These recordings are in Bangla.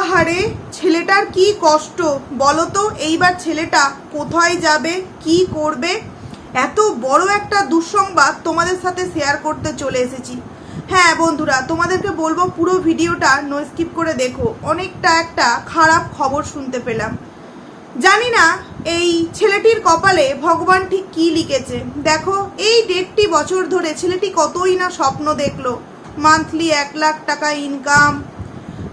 আহারে, ছেলেটার কি কষ্ট? বলো তো এইবার ছেলেটা কোথায় যাবে, কি করবে? এত বড় একটা দুঃসংবাদ তোমাদের সাথে শেয়ার করতে চলে এসেছি। হ্যাঁ বন্ধুরা, তোমাদেরকে বলব পুরো ভিডিওটা নো স্কিপ করে দেখো। অনেকটা একটা খারাপ খবর শুনতে পেলাম। জানি না এই ছেলেটির কপালে ভগবান ঠিক কি লিখেছে। দেখো, এই দেড়টি বছর ধরে ছেলেটি কতই না স্বপ্ন দেখল। মান্থলি এক লাখ টাকা ইনকাম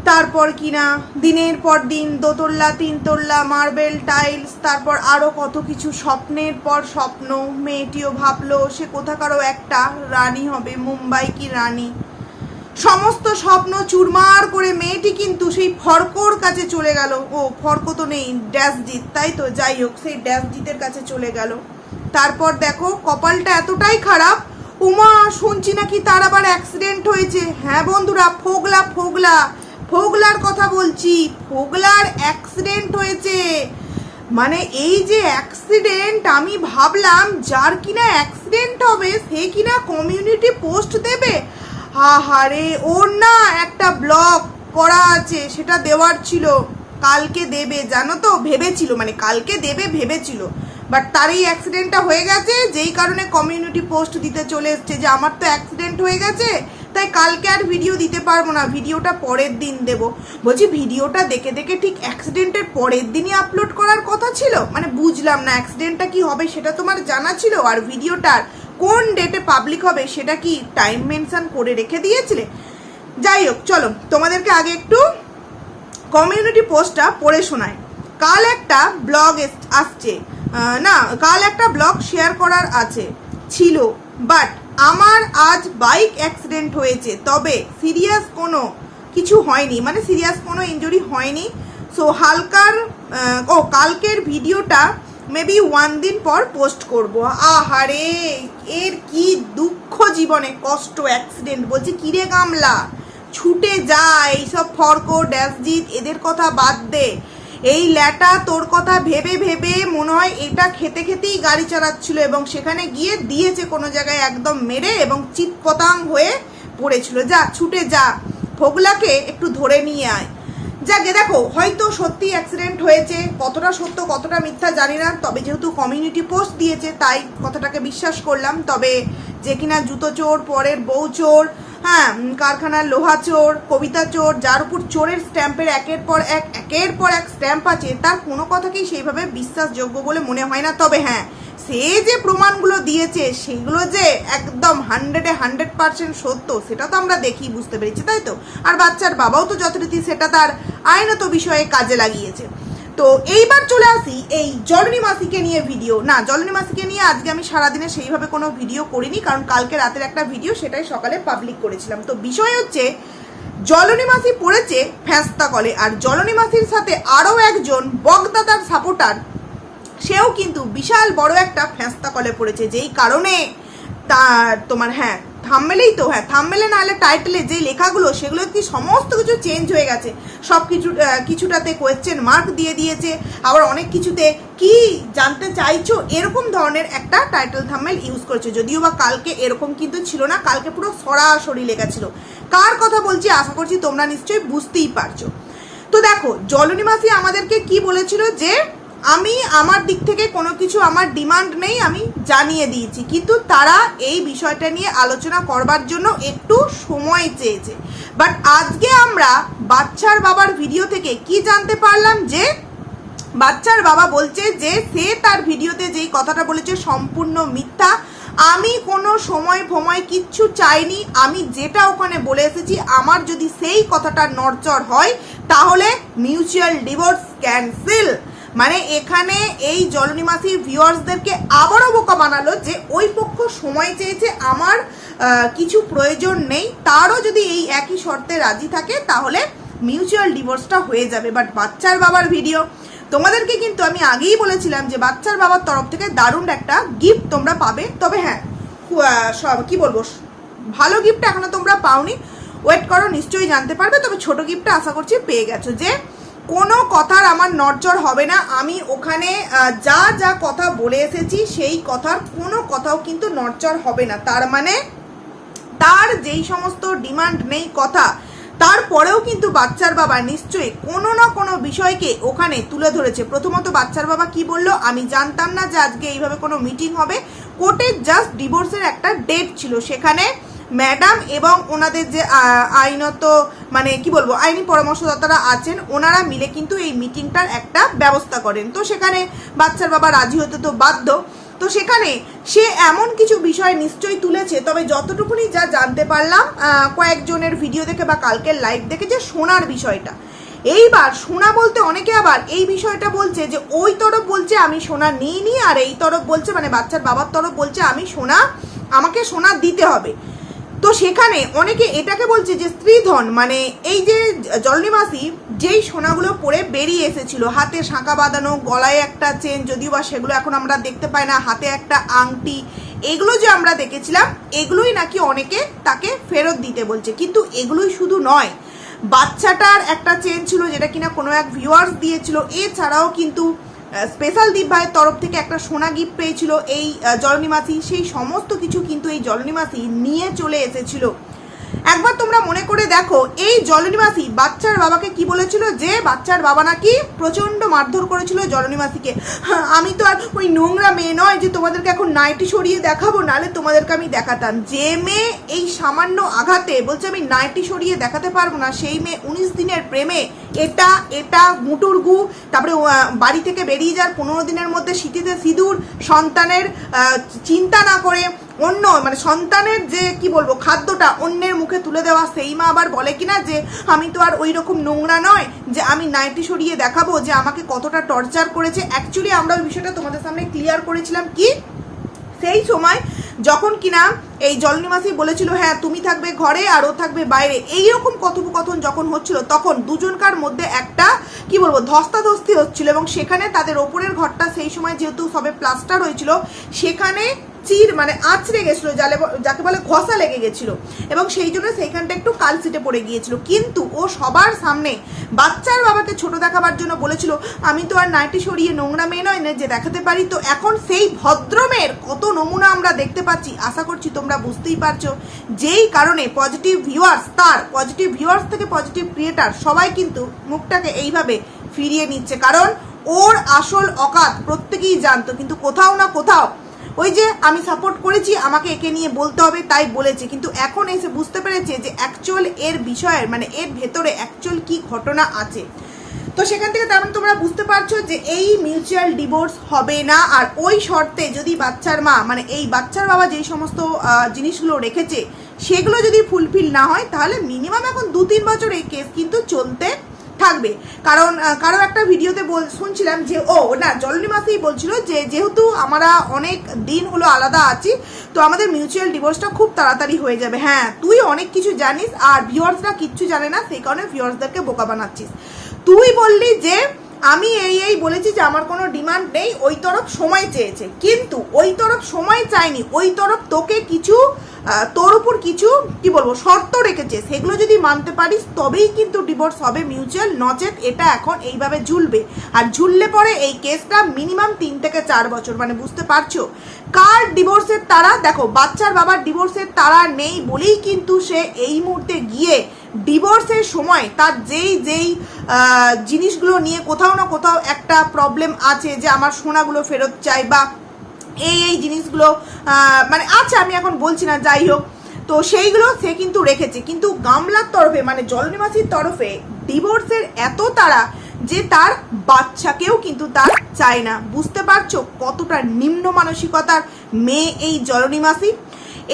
তারপর কিনা? দিনের পর দিন দোতল্লা তিনতল্লা মার্বেল, টাইলস, তারপর আরও কত কিছু স্বপ্নের পর স্বপ্ন। মেয়েটিও ভাবলো, সে কোথাকারও একটা রানী হবে, মুম্বাই কি রানী? সমস্ত স্বপ্ন চুরমার করে মেয়েটি কিন্তু সেই ফর্কর কাছে চলে গেল। ও, ফর্ক তো নেই ড্যাশজিৎ তাই তো? যাই হোক, সেই ড্যাশজিতের কাছে চলে গেল। তারপর দেখো, কপালটা এতটাই খারাপ, উমা, শুনছি নাকি তার আবার অ্যাক্সিডেন্ট হয়েছে। হ্যাঁ বন্ধুরা, ফোগলা ফোগলা। ফোগলার কথা বলছি। ফোগলার অ্যাক্সিডেন্ট হয়েছে। মানে এই যে অ্যাক্সিডেন্ট আমি ভাবলাম, যার কিনা অ্যাক্সিডেন্ট হবে, সে কিনা কমিউনিটি পোস্ট দেবে? আহারে, ওর না একটা ব্লগ করা আছে, সেটা দেওয়ার ছিল। কালকে দেবে, জানো তো? ভেবেছিল মানে কালকে দেবে, ভেবেছিল। বাট তার এই অ্যাক্সিডেন্টটা হয়ে গেছে, যেই কারণে কমিউনিটি পোস্ট দিতে চলে এসছে যে, আমার তো অ্যাক্সিডেন্ট হয়ে গেছে। তাই কালকে আর ভিডিও দিতে পারব না। ভিডিওটা পরের দিন দেব। বলছি ভিডিওটা দেখে দেখে ঠিক অ্যাক্সিডেন্টের পরের দিনই আপলোড করার কথা ছিল? মানে বুঝলাম না অ্যাক্সিডেন্টটা কি হবে সেটা তোমার জানা ছিল? আর ভিডিওটার কোন ডেটে পাবলিক হবে সেটা কি টাইম মেনশন করে রেখে দিয়েছিলে? যাই হোক, চলো, তোমাদেরকে আগে একটু কমিউনিটি পোস্টটা পড়ে শোনায় কাল একটা ব্লগ আসছে। না, কাল একটা ব্লগ শেয়ার করার আছে। ছিল বাট আমার আজ বাইক অ্যাক্সিডেন্ট হয়েছে, তবে সিরিয়াস কোনো কিছু হয়নি মানে সিরিয়াস কোনো ইনজুরি হয়নি। সো হালকার ও, কালকের ভিডিওটা মেবি ওয়ান দিন পর পোস্ট করব। আহারে, এর কি দুঃখ জীবনে, কষ্ট অ্যাক্সিডেন্ট বলছি কিরে গামলা? ছুটে যা, এইসব ফর্ক ড্যাসজিৎ এদের কথা বাদ দে। এই ল্যাটা তোর কথা ভেবে ভেবে মনে হয় এটা খেতে খেতেই গাড়ি চালাচ্ছিল এবং সেখানে গিয়ে দিয়েছে কোনো জায়গায় একদম মেরে এবং চিৎপতাং হয়ে পড়েছিল। যা, ছুটে যা। ফোগলাকে একটু ধরে নিয়ে আয়। যাকে দেখো, হয়তো সত্যি অ্যাক্সিডেন্ট হয়েছে। কতটা সত্য, কতটা মিথ্যা জানি না। তবে যেহেতু কমিউনিটি পোস্ট দিয়েছে, তাই কথাটাকে বিশ্বাস করলাম। তবে যে কিনা জুতো চোর, পরের বউ চোর হ্যাঁ কারখানার লোহা চোর, কবিতা চোর, যার উপর চোরের স্ট্যাম্পের একের পর এক, একের পর এক স্ট্যাম্প আছে, তার কোনো কথাকেই সেইভাবে বিশ্বাসযোগ্য বলে মনে হয় না। তবে হ্যাঁ সে যে প্রমাণগুলো দিয়েছে, সেগুলো যে একদম হান্ড্রেডে হান্ড্রেড পার্সেন্ট সত্য, সেটা তো আমরা দেখি বুঝতে পেরেছি, তাই তো? আর বাচ্চার বাবাও তো যথারীতি সেটা তার আইনত বিষয়ে কাজে লাগিয়েছে। তো এইবার চলে আসি এই জলনী মাসিকে নিয়ে ভিডিও না জলনী মাসিকে নিয়ে আজকে আমি সারাদিনে সেইভাবে কোনো ভিডিও করিনি, কারণ কালকে রাতের একটা ভিডিও সেটাই সকালে পাবলিক করেছিলাম। তো বিষয় হচ্ছে জলনী মাসি পড়েছে ফ্যাস্তা কলে, আর জলনী মাসির সাথে আরও একজন বগদাদার সাপোর্টার সেও কিন্তু বিশাল বড় একটা ফ্যাস্তা কলে পড়েছে, যেই কারণে তার তোমার হ্যাঁ থামমেলেই তো হ্যাঁ থামমেলে নাহলে টাইটেলে যে লেখাগুলো, সেগুলো কি সমস্ত কিছু চেঞ্জ হয়ে গেছে? সব কিছু কিছুটাতে কোয়েশ্চেন মার্ক দিয়ে দিয়েছে, আবার অনেক কিছুতে কি জানতে চাইছো, এরকম ধরনের একটা টাইটেল থামমেল ইউজ করেছে। যদিও বা কালকে এরকম কিন্তু ছিল না, কালকে পুরো সরাসরি লেখা ছিল। কার কথা বলছি, আশা করছি তোমরা নিশ্চয়ই বুঝতেই পারছ। তো দেখো, জলনী মাসি আমাদেরকে কি বলেছিল যে আমি আমার দিক থেকে কোনো কিছু আমার ডিমান্ড নেই, আমি জানিয়ে দিয়েছি। কিন্তু তারা এই বিষয়টা নিয়ে আলোচনা করবার জন্য একটু সময় চেয়েছে। বাট আজকে আমরা বাচ্চার বাবার ভিডিও থেকে কি জানতে পারলাম যে বাচ্চার বাবা বলছে যে সে তার ভিডিওতে যেই কথাটা বলেছে সম্পূর্ণ মিথ্যা। আমি কোনো সময় ফময় কিচ্ছু চাইনি, আমি যেটা ওখানে বলে এসেছি, আমার যদি সেই কথাটা নড়চড় হয়, তাহলে মিউচুয়াল ডিভোর্স ক্যান্সেল। মানে এখানে এই জলনী মাসির ভিউয়ার্সদেরকে আবারও বোকা বানালো যে ওই পক্ষ সময় চেয়েছে, আমার কিছু প্রয়োজন নেই, তারও যদি এই একই শর্তে রাজি থাকে, তাহলে মিউচুয়াল ডিভোর্সটা হয়ে যাবে। বাট বাচ্চার বাবার ভিডিও তোমাদেরকে কিন্তু আমি আগেই বলেছিলাম যে বাচ্চার বাবার তরফ থেকে দারুণ একটা গিফট তোমরা পাবে। তবে হ্যাঁ সব, কি বলব, ভালো গিফট এখনও তোমরা পাওনি। ওয়েট করো, নিশ্চয়ই জানতে পারবে, তবে ছোট গিফটটা আশা করছি পেয়ে গেছো যে কোনো কথার আমার নড়চড় হবে না। আমি ওখানে যা যা কথা বলে এসেছি, সেই কথার কোনো কথাও কিন্তু নড়চড় হবে না। তার মানে তার যেই সমস্ত ডিমান্ড নেই কথা তারপরেও কিন্তু বাচ্চার বাবা নিশ্চয়ই কোনো না কোনো বিষয়কে ওখানে তুলে ধরেছে। প্রথমত বাচ্চার বাবা কি বলল, আমি জানতাম না যে আজকে এইভাবে কোনো মিটিং হবে। কোর্টের জাস্ট ডিভোর্সের একটা ডেট ছিল। সেখানে ম্যাডাম এবং ওনাদের যে আইনত মানে কি বলব, আইনি পরামর্শদাতারা আছেন, ওনারা মিলে কিন্তু এই মিটিংটার একটা ব্যবস্থা করেন। তো সেখানে বাচ্চার বাবা রাজি হতে তো বাধ্য। তো সেখানে সে এমন কিছু বিষয় নিশ্চয়ই তুলেছে, তবে যতটুকুনি যা জানতে পারলাম কয়েকজনের ভিডিও দেখে বা কালকের লাইভ দেখে যে সোনার বিষয়টা। এইবার সোনা বলতে অনেকে আবার এই বিষয়টা বলছে যে, ওই তরফ বলছে আমি সোনা নিইনি, আর এই তরফ বলছে মানে বাচ্চার বাবার তরফ বলছে আমি সোনা আমাকে সোনা দিতে হবে। তো সেখানে অনেকে এটাকে বলছে যে স্ত্রীধন মানে এই যে জলনিবাসী যেই সোনাগুলো পরে বেরিয়ে এসেছিল, হাতে শাঁখা বাঁধানো, গলায় একটা চেন, যদিও বা সেগুলো এখন আমরা দেখতে পাই না, হাতে একটা আংটি, এগুলো যে আমরা দেখেছিলাম, এগুলোই নাকি অনেকে তাকে ফেরত দিতে বলছে। কিন্তু এগুলোই শুধু নয়, বাচ্চাটার একটা চেন ছিল যেটা কিনা কোনো এক ভিউয়ার্স দিয়েছিল, এছাড়াও কিন্তু স্পেশাল দ্বীপ ভাইয়ের তরফ থেকে একটা সোনা গিফট পেয়েছিল এই আহ, জলনিমাসি সেই সমস্ত কিছু কিন্তু এই জলনিমাসি নিয়ে চলে এসেছিল। একবার তোমরা মনে করে দেখো এই জলনিবাসী বাচ্চার বাবাকে কি বলেছিল? যে বাচ্চার বাবা নাকি প্রচণ্ড মারধর করেছিল জলনিবাসীকে হ্যাঁ, আমি তো আর ওই নোংরা মেয়ে নয় যে তোমাদেরকে এখন নাইটি সরিয়ে দেখাবো নালে তোমাদেরকে আমি দেখাতাম। যে মেয়ে এই সামান্য আঘাতে বলছে আমি নাইটি সরিয়ে দেখাতে পারব না সেই মেয়ে উনিশ দিনের প্রেমে এটা এটা, মুটুর গু, তারপরে বাড়ি থেকে বেরিয়ে যাওয়ার পনেরো দিনের মধ্যে শীতিতে সিঁদুর, সন্তানের চিন্তা না করে অন্য মানে সন্তানের যে, কি বলব, খাদ্যটা অন্যের মুখে তুলে দেওয়া, সেই মা আবার বলে কিনা যে, আমি তো আর ওই রকম নোংরা নয় যে, আমি নাইটি সরিয়ে দেখাবো যে, আমাকে কতটা টর্চার করেছে। অ্যাকচুয়ালি আমরা ওই বিষয়টা তোমাদের সামনে ক্লিয়ার করেছিলাম কি? সেই সময় যখন কিনা এই জলনিমাসি বলেছিল হ্যাঁ তুমি থাকবে ঘরে আর ও থাকবে বাইরে। এই এইরকম কথোপকথন যখন হচ্ছিল, তখন দুজনকার মধ্যে একটা, কি বলব, ধস্তাধস্তি হচ্ছিল এবং সেখানে তাদের ওপরের ঘরটা সেই সময় যেহেতু সবে প্লাস্টার হয়েছিল, সেখানে চির মানে আঁচড়ে গেছিল, জালে যাকে বলে ঘষা লেগে গেছিল। এবং সেই জন্য সেইখানটা একটু কালসিটে পড়ে গিয়েছিল। কিন্তু ও সবার সামনে বাচ্চার বাবাকে ছোট দেখাবার জন্য বলেছিল, আমি তো আর নাইটি সরিয়ে নোংরা মেয়ে নয়, না যে দেখাতে পারি। তো এখন সেই ভদ্রমের কত নমুনা আমরা দেখতে পাচ্ছি। আশা করছি তোমরা বুঝতেই পারছ। যেই কারণে পজিটিভ ভিউয়ার্স তার পজিটিভ ভিউয়ার্স থেকে পজিটিভ ক্রিয়েটার সবাই কিন্তু মুখটাকে এইভাবে ফিরিয়ে নিচ্ছে। কারণ ওর আসল অকাত প্রত্যেকেই জানতো, কিন্তু কোথাও না কোথাও ওই যে আমি সাপোর্ট করেছি, আমাকে একে নিয়ে বলতে হবে, তাই বলেছে। কিন্তু এখন এসে বুঝতে পেরেছে যে অ্যাকচুয়াল এর বিষয়ের মানে এর ভেতরে অ্যাকচুয়াল কি ঘটনা আছে। তো সেখান থেকে তেমন তোমরা বুঝতে পারছ যে এই মিউচুয়াল ডিভোর্স হবে না। আর ওই শর্তে যদি বাচ্চার মা মানে এই বাচ্চার বাবা যেই সমস্ত জিনিসগুলো রেখেছে, সেগুলো যদি ফুলফিল না হয়, তাহলে মিনিমাম এখন দু তিন বছর এই কেস কিন্তু চলতে থাকবে। কারণ কারও একটা ভিডিওতে শুনছিলাম যে, ও, না জলনিমাসেই বলছিল যে, যেহেতু আমরা অনেক দিন হলো আলাদা আছি, তো আমাদের মিউচুয়াল ডিভোর্সটা খুব তাড়াতাড়ি হয়ে যাবে। হ্যাঁ তুই অনেক কিছু জানিস, আর ভিউয়ার্সরা কিচ্ছু জানে না, সেই কারণে ভিউয়ার্সদেরকে বোকা বানাচ্ছিস। তুই বললি যে, আমি এই এই বলেছি যে, আমার কোনো ডিমান্ড নেই, ওই তরফ সময় চেয়েছে। কিন্তু ওই তরফ সময় চায়নি ওই তরফ তোকে কিছু তোর উপর কিছু, কি বলব, শর্ত রেখেছে। সেগুলো যদি মানতে পারিস, তবেই কিন্তু ডিভোর্স হবে মিউচুয়াল নচেত এটা এখন এইভাবে ঝুলবে। আর ঝুললে পরে এই কেসটা মিনিমাম তিন থেকে চার বছর মানে বুঝতে পারছ? কার ডিভোর্সের তারা দেখো, বাচ্চার বাবার ডিভোর্সের তারা নেই বলেই কিন্তু সে এই মুহূর্তে গিয়ে ডিভোর্সের সময় তার যেই যেই জিনিসগুলো নিয়ে কোথাও না কোথাও একটা প্রবলেম আছে যে আমার সোনাগুলো ফেরত চাই বা এই এই জিনিসগুলো মানে আছে, আমি এখন বলছি না, যাই হোক। তো সেইগুলো সে কিন্তু রেখেছে। কিন্তু গামলার তরফে মানে জলনিবাসীর তরফে ডিভোর্সের এত তারা যে তার বাচ্চাকেও কিন্তু তার চায় না। বুঝতে পারছ কতটা নিম্ন মানসিকতার মেয়ে এই জলনিবাসী?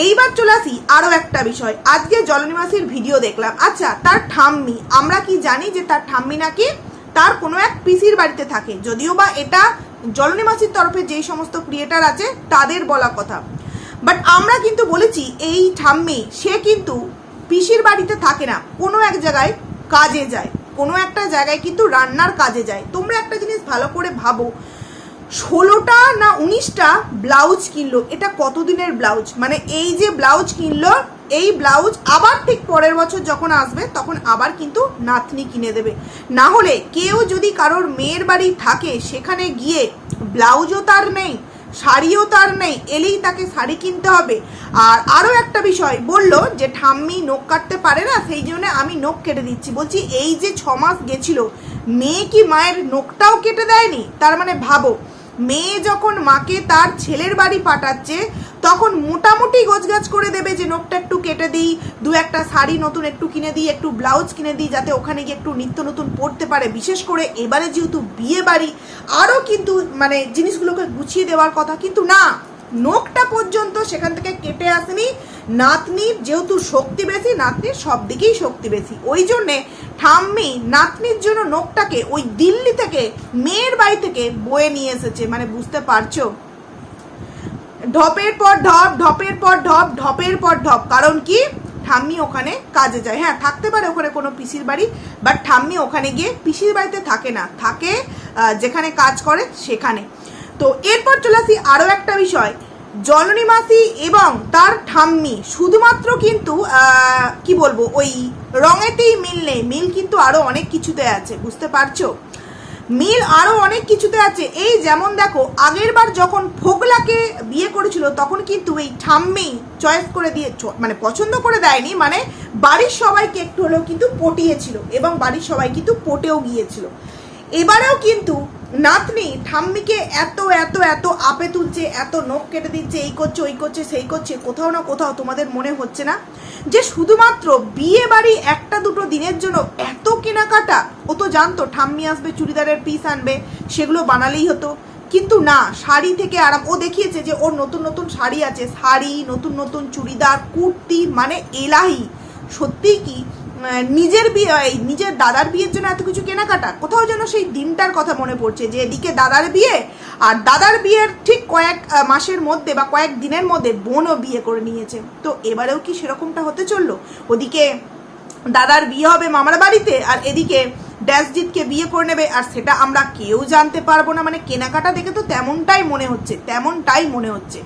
এইবার চলে আসি আরও একটা বিষয়। আজকে জলনিবাসীর ভিডিও দেখলাম। আচ্ছা তার ঠাম্মি। আমরা কি জানি যে তার ঠাম্মি নাকি তার কোনো এক পিসির বাড়িতে থাকে। যদিও বা এটা জলনিবাসীর তরফে যেই সমস্ত ক্রিয়েটার আছে, তাদের বলা কথা। বাট আমরা কিন্তু বলেছি, এই ঠাম্মি, সে কিন্তু পিসির বাড়িতে থাকে না। কোনো এক জায়গায় কাজে যায়। কোনো একটা জায়গায় কিন্তু রান্নার কাজে যায়। তোমরা একটা জিনিস ভালো করে ভাবো, ষোলোটা না উনিশটা ব্লাউজ কিনলো। এটা কতদিনের ব্লাউজ? মানে এই যে ব্লাউজ কিনলো এই ব্লাউজ আবার ঠিক পরের বছর যখন আসবে, তখন আবার কিন্তু নাতনি কিনে দেবে। না হলে কেউ যদি কারোর মেয়ের বাড়ি থাকে, সেখানে গিয়ে ব্লাউজও তার নেই, শাড়িও তার নেই, এলেই তাকে শাড়ি কিনতে হবে। আর আরও একটা বিষয় বলল যে, ঠাম্মি নখ কাটতে পারে না, সেই জন্য আমি নখ কেটে দিচ্ছি। বলছি, এই যে ছ মাস গেছিল, মেয়ে কি মায়ের নখটাও কেটে দেয়নি? তার মানে ভাবো মেয়ে যখন মাকে তার ছেলের বাড়ি পাঠাচ্ছে, তখন মোটামুটি গোছগাছ করে দেবে যে নোখটা একটু কেটে দিই, দু একটা শাড়ি নতুন একটু কিনে দিই, একটু ব্লাউজ কিনে দিই, যাতে ওখানে গিয়ে একটু নিত্য নতুন পড়তে পারে। বিশেষ করে এবারে যেহেতু বিয়ে বাড়ি আরও কিন্তু মানে জিনিসগুলোকে গুছিয়ে দেওয়ার কথা। কিন্তু না নখটা পর্যন্ত সেখান থেকে কেটে আসেনি। নাতনির যেহেতু শক্তি বেশি নাতনির সব দিকেই শক্তি বেশি। ওই জন্যে ঠাম্মি নাতনির জন্য নখটাকে ওই দিল্লি থেকে মেয়ের বাড়ি থেকে বয়ে নিয়ে এসেছে। মানে বুঝতে পারছ? ঢপের পর ঢপ, ঢপের পর ঢপ, ঢপের পর ঢপ। কারণ কি? ঠাম্মি ওখানে কাজে যায়। হ্যাঁ থাকতে পারে ওখানে কোনো পিসির বাড়ি, বাট ঠাম্মি ওখানে গিয়ে পিসির বাড়িতে থাকে না। থাকে যেখানে কাজ করে সেখানে। তো এরপর চলে আসি আরও একটা বিষয়। জননী মাসি এবং তার ঠাম্মি। শুধুমাত্র কিন্তু কি বলব, ওই রঙেতেই মিল নেই। মিল কিন্তু আরও অনেক কিছুতে আছে, বুঝতে পারছ? মিল আরও অনেক কিছুতে আছে। এই যেমন দেখো, আগের বার যখন ফোকলাকে বিয়ে করেছিল, তখন কিন্তু এই ঠাম্মি চয়েস করে দিয়ে মানে পছন্দ করে দেয়নি। মানে বাড়ির সবাইকে একটু হলেও কিন্তু পটিয়েছিল এবং বাড়ির সবাই কিন্তু পটেও গিয়েছিল। এবারেও কিন্তু নাতনি ঠাম্মিকে এত এত এত আপে তুলছে, এত নখ কেটে দিচ্ছে, এই করছে, ওই করছে, সেই করছে, কোথাও না কোথাও তোমাদের মনে হচ্ছে না? যে শুধুমাত্র বিয়ে বাড়ি একটা দুটো দিনের জন্য এত কেনাকাটা, ও তো জানতো ঠাম্মি আসবে, চুড়িদারের পিস আনবে, সেগুলো বানালেই হতো। কিন্তু না, শাড়ি থেকে আরাম ও দেখিয়েছে যে ওর নতুন নতুন শাড়ি আছে, শাড়ি, নতুন নতুন চুড়িদার, কুর্তি মানে এলাহি। সত্যিই কি? নিজের বিয়ে নিজের দাদার বিয়ের জন্য এত কিছু কেনাকাটা? কোথাও যেন সেই দিনটার কথা মনে পড়ছে যে এদিকে দাদার বিয়ে আর দাদার বিয়ের ঠিক কয়েক মাসের মধ্যে বা কয়েক দিনের মধ্যে বোনও বিয়ে করে নিয়েছে। তো এবারেও কি সেরকমটা হতে চলল? ওদিকে দাদার বিয়ে হবে মামার বাড়িতে আর এদিকে ড্যাসজিৎকে বিয়ে করে নেবে আর সেটা আমরা কেউ জানতে পারব না। মানে কেনাকাটা দেখে তো তেমনটাই মনে হচ্ছে, তেমনটাই মনে হচ্ছে।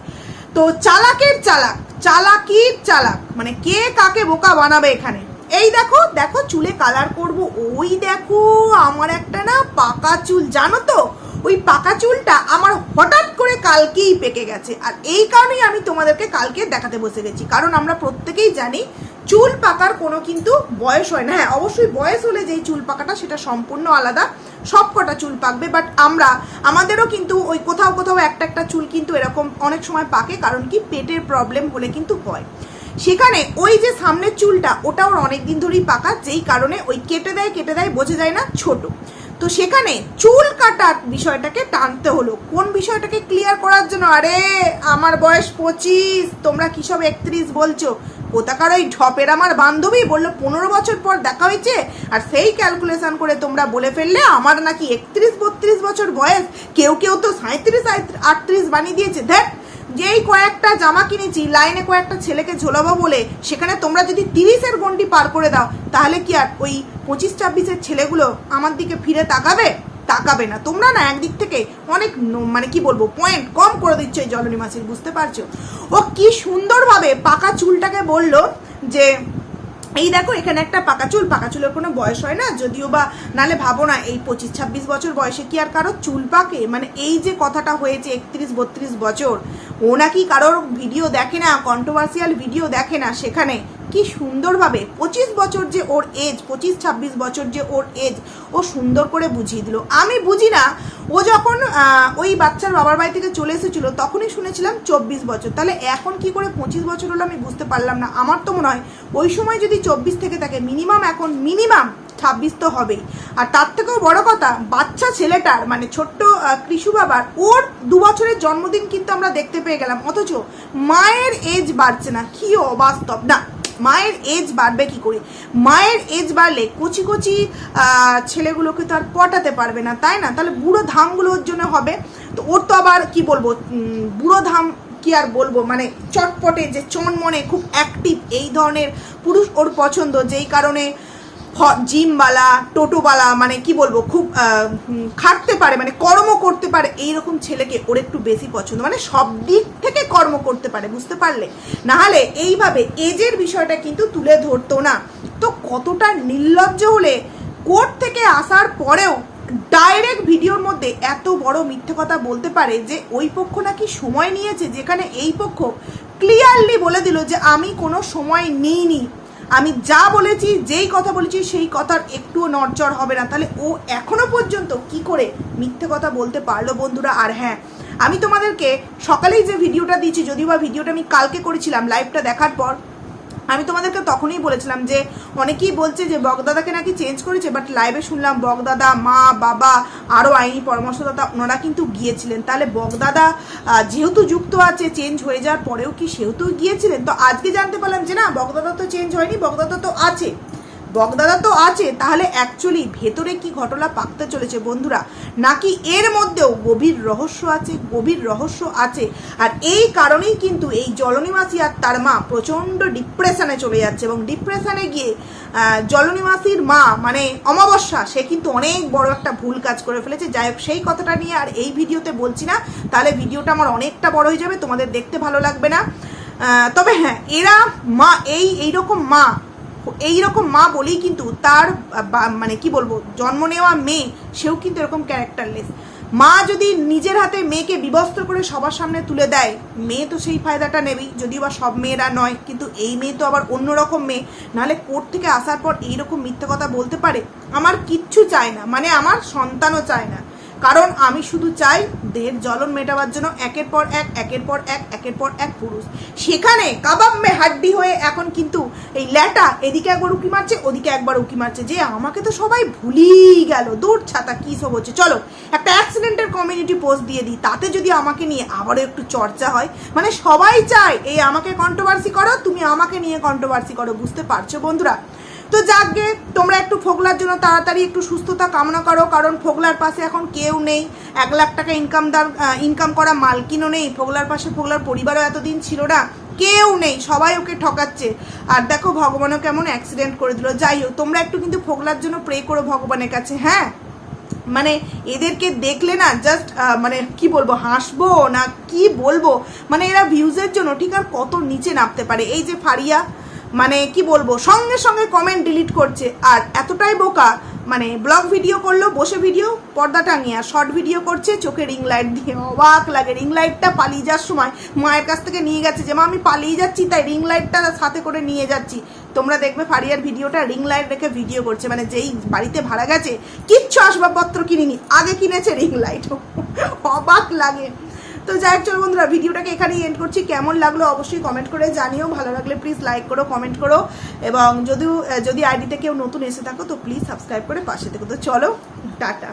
তো চালাকের চালাক, চালাকির চালাক মানে কে কাকে বোকা বানাবে এখানে? এই দেখো দেখো চুলে কালার করব। ওই দেখো, আমার একটা না পাকা চুল, জানো তো? ওই পাকা চুলটা আমার হঠাৎ করে কালকেই পেকে গেছে। আর এই কারণেই আমি তোমাদেরকে কালকে দেখাতে বসে গেছি। কারণ আমরা প্রত্যেকেই জানি, চুল পাকার কোনো কিন্তু বয়স হয় না। হ্যাঁ অবশ্যই বয়স হলে যেই চুল পাকাটা, সেটা সম্পূর্ণ আলাদা। সব কটা চুল পাকবে বাট আমরা, আমাদেরও কিন্তু ওই কোথাও কোথাও একটা একটা চুল কিন্তু এরকম অনেক সময় পাকে, কারণ কি পেটের প্রবলেম হলে কিন্তু হয়। সেখানে ওই যে সামনের চুলটা, ওটা ওর অনেক দিন ধরেই পাকা, যেই কারণে ওই কেটে দেয় কেটে দেয়, বোঝা যায় না, ছোট। তো সেখানে চুল কাটার বিষয়টাকে টানতে হলো। কোন বিষয়টাকে ক্লিয়ার করার জন্য? আরে, আমার বয়স পঁচিশ, তোমরা কি সব একত্রিশ বলছো? কোথাকার ওই ঢপের আমার বান্ধবী বলল, পনেরো বছর পর দেখা হয়েছে। আর সেই ক্যালকুলেশন করে তোমরা বলে ফেললে, আমার নাকি একত্রিশ বত্রিশ বছর বয়স। কেউ কেউ তো সাঁত্রিশ আটত্রিশ বানিয়ে দিয়েছে। দেখ যেই কয়েকটা জামা কিনেছি, লাইনে কয়েকটা ছেলেকে ঝোলাবো বলে সেখানে তোমরা যদি তিরিশের গন্ডি পার করে দাও, তাহলে কি আর ওই পঁচিশ ছাব্বিশের ছেলেগুলো আমার দিকে ফিরে তাকাবে? তাকাবে না। তোমরা না একদিক থেকে অনেক মানে কি বলব পয়েন্ট কম করে দিচ্ছ এই জলনী মাছের, বুঝতে পারছ? ও কি সুন্দরভাবে পাকা চুলটাকে বলল যে এই দেখো, এখানে একটা পাকা চুল, পাকা চুলের কোনো বয়স হয় না, যদিও বা নালে ভাবো না, এই পঁচিশ ছাব্বিশ বছর বয়সে কি আর কারও চুল পাকে? মানে এই যে কথাটা হয়েছে একত্রিশ বত্রিশ বছর, ও নাকি কারোর ভিডিও দেখে না কন্ট্রোভার্সিয়াল ভিডিও দেখে না সেখানে। কি সুন্দরভাবে পঁচিশ বছর যে ওর এজ পঁচিশ, ছাব্বিশ বছর যে ওর এজ ও সুন্দর করে বুঝিয়ে দিল। আমি বুঝি না, ও যখন ওই বাচ্চার বাবার বাড়ি থেকে চলে এসেছিল, তখনই শুনেছিলাম চব্বিশ বছর। তাহলে এখন কি করে পঁচিশ বছর হলো আমি বুঝতে পারলাম না। আমার তো মনে হয়, ওই সময় যদি চব্বিশ থেকে থাকে মিনিমাম এখন মিনিমাম ছাব্বিশ তো হবেই। আর তার থেকেও বড় কথা, বাচ্চা ছেলেটার মানে ছোট্ট কৃষু বাবার, ওর দু বছরের জন্মদিন কিন্তু আমরা দেখতে পেয়ে গেলাম। অথচ মায়ের এজ বাড়ছে না, কি অবাস্তব। না মায়ের এজ বাড়বে কি করে? মায়ের এজ বাড়লে কচি কচি ছেলেগুলোকে তো আর পটাতে পারবে না, তাই না? তাহলে বুড়ো ধামগুলো ওর জন্য হবে। তো ওর তো আবার কি বলব বুড়ো ধাম কি আর বলব? মানে চটপটে যে চনমনে খুব অ্যাক্টিভ এই ধরনের পুরুষ ওর পছন্দ, যেই কারণে জিমওয়ালা টোটোওয়ালা মানে কি বলব, খুব খাটতে পারে মানে কর্ম করতে পারে, এইরকম ছেলেকে ওর একটু বেশি পছন্দ। মানে সব দিক থেকে কর্ম করতে পারে, বুঝতে পারলে? নাহলে এইভাবে এজের বিষয়টা কিন্তু তুলে ধরতো না। তো কতটা নির্লজ্জ হলে কোর্ট থেকে আসার পরেও ডাইরেক্ট ভিডিওর মধ্যে এত বড় মিথ্যে কথা বলতে পারে যে ওই পক্ষ নাকি সময় নিয়েছে, যেখানে এই পক্ষ ক্লিয়ারলি বলে দিল যে, আমি কোনো সময় নিইনি। আমি যা বলেছি, যেই কথা বলেছি, সেই কথার একটুও নড়চড় হবে না। তাহলে ও এখনও পর্যন্ত কি করে মিথ্যে কথা বলতে পারল বন্ধুরা? আর হ্যাঁ আমি তোমাদেরকে সকালেই যে ভিডিওটা দিয়েছি, যদিও বা ভিডিওটা আমি কালকে করেছিলাম লাইভটা দেখার পর আমি তোমাদেরকে তখনই বলেছিলাম যে অনেকেই বলছে যে বগদাদাকে নাকি চেঞ্জ করেছে বাট লাইভে শুনলাম বগদাদা, মা, বাবা, আরও আইনি পরামর্শদাতা ওনারা কিন্তু গিয়েছিলেন। তাহলে বগদাদা যেহেতু যুক্ত আছে চেঞ্জ হয়ে যাওয়ার পরেও কি সেহেতু গিয়েছিলেন? তো আজকে জানতে পারলাম যে না, বগদাদা তো চেঞ্জ হয়নি, বগদাদা তো আছে। বগদাদা তো আছে তাহলে অ্যাকচুয়ালি ভেতরে কি ঘটনা পাকতে চলেছে বন্ধুরা? নাকি এর মধ্যেও গভীর রহস্য আছে গভীর রহস্য আছে? আর এই কারণেই কিন্তু এই জলনী মাসি আর তার মা প্রচণ্ড ডিপ্রেশনে চলে যাচ্ছে এবং ডিপ্রেশনে গিয়ে আহ, জলনী মাসির মা মানে অমাবস্যা সে কিন্তু অনেক বড় একটা ভুল কাজ করে ফেলেছে। যাই হোক সেই কথাটা নিয়ে আর এই ভিডিওতে বলছি না। তাহলে ভিডিওটা আমার অনেকটা বড় হয়ে যাবে তোমাদের দেখতে ভালো লাগবে না। তবে হ্যাঁ এরা মা এই এইরকম মা এই রকম মা বলেই কিন্তু তার মানে কি বলব, জন্ম নেওয়া মেয়ে, সেও কিন্তু এরকম ক্যারেক্টারলেস মা যদি নিজের হাতে মেয়েকে বিবস্ত্র করে সবার সামনে তুলে দেয়, মেয়ে তো সেই ফায়দাটা নেবেই, যদিও বা সব মেয়েরা নয়, কিন্তু এই মেয়ে তো আবার অন্যরকম মেয়ে, নাহলে কোর্ট থেকে আসার পর এইরকম মিথ্যে কথা বলতে পারে? আমার কিচ্ছু চায় না মানে আমার সন্তানও চায় না। কারণ আমি শুধু চাই দেহের জ্বলন মেটাবার জন্য একের পর এক, একের পর এক, একের পর এক পুরুষ। সেখানে কাবাব মে হাড্ডি হয়ে এখন কিন্তু এই ল্যাটা এদিকে একবার উকি মারছে, ওদিকে একবার উকি মারছে। যে আমাকে তো সবাই ভুলেই গেল, দূর ছাতা, কী সব হচ্ছে। চলো, একটা অ্যাক্সিডেন্টের কমিউনিটি পোস্ট দিয়ে দিই। তাতে যদি আমাকে নিয়ে আবারও একটু চর্চা হয় মানে সবাই চায়, এই আমাকে কন্ট্রোভার্সি করো, তুমি আমাকে নিয়ে কন্ট্রোভার্সি করো। বুঝতে পারছ বন্ধুরা? তো যাকগে, তোমরা একটু ফোগলার জন্য তাড়াতাড়ি একটু সুস্থতা কামনা করো, কারণ ফোগলার পাশে এখন কেউ নেই। এক লাখ টাকা ইনকামদার ইনকাম করা মালকিনও নেই। ফোগলার পাশে ফোগলার পরিবারও এতদিন ছিল না। কেউ নেই, সবাই ওকে ঠকাচ্ছে। আর দেখো, ভগবানও কেমন অ্যাক্সিডেন্ট করে দিল। যাই হোক, তোমরা একটু কিন্তু ফোগলার জন্য প্রে করো ভগবানের কাছে হ্যাঁ? মানে এদেরকে দেখলে না জাস্ট মানে কি বলব, হাসবো না কি বলব? মানে এরা ভিউজের জন্য ঠিক আর কত নিচে নামতে পারে। এই যে ফারিয়া মানে কি বলব, সঙ্গে সঙ্গে কমেন্ট ডিলিট করছে। আর এতটাই বোকা মানে ব্লগ ভিডিও করল, বসে ভিডিও পর্দা টাঙিয়ে, আর শর্ট ভিডিও করছে, চোখে রিং লাইট দিয়ে। অবাক লাগে রিং লাইটটা পালিয়ে যাওয়ার সময় মায়ের কাছ থেকে নিয়ে গেছে যে, মা, আমি পালিয়ে যাচ্ছি, তাই রিং লাইটটা সাথে করে নিয়ে যাচ্ছি। তোমরা দেখবে ফারিয়ার ভিডিওটা রিং লাইট রেখে ভিডিও করছে। মানে যেই বাড়িতে ভাড়া গেছে, কিচ্ছু আসবাবপত্র কিনিনি, আগে কিনেছে রিং লাইট অবাক লাগে। তো যাই হোক, চলো বন্ধুরা, ভিডিওটাকে এখানেই এন্ড করছি। কেমন লাগল অবশ্যই কমেন্ট করে জানিও। ভালো লাগলে প্লিজ লাইক করো কমেন্ট করো। এবং যদিও যদি আইডিতে কেউ নতুন এসে থাকো, তো প্লিজ সাবস্ক্রাইব করে পাশে থেকো। তো চলো, টাটা।